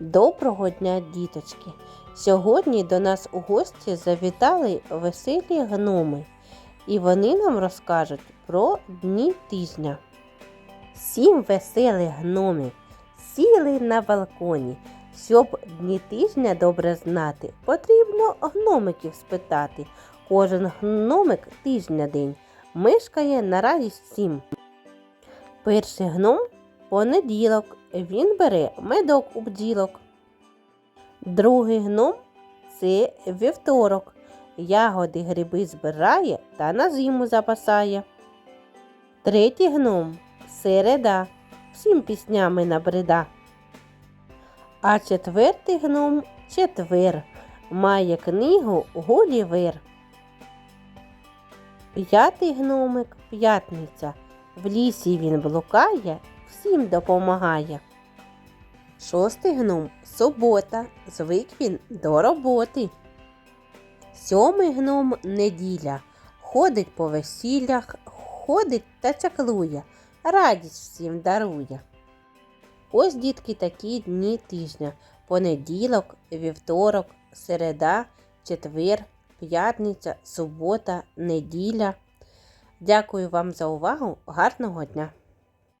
Доброго дня, діточки! Сьогодні до нас у гості завітали веселі гноми, і вони нам розкажуть про дні тижня. Сім веселих гномів сіли на балконі. Щоб дні тижня добре знати, потрібно гномиків спитати. Кожен гномик тижня день мешкає на радість всім. Перший гном понеділок. Він бере медок у бділок. Другий гном це вівторок. Ягоди гриби збирає та на зиму запасає. Третій гном середа. Всім піснями набрида. А четвертий гном четвер. Має книгу Гулівер. П'ятий гномик п'ятниця. В лісі він блукає, всім допомагає. Шостий гном субота. Звик він до роботи. Сьомий гном неділя. Ходить по весіллях, ходить та чаклує, радість всім дарує. Ось, дітки, такі дні тижня. Понеділок, вівторок, середа, четвер, п'ятниця, субота, неділя. Дякую вам за увагу. Гарного дня!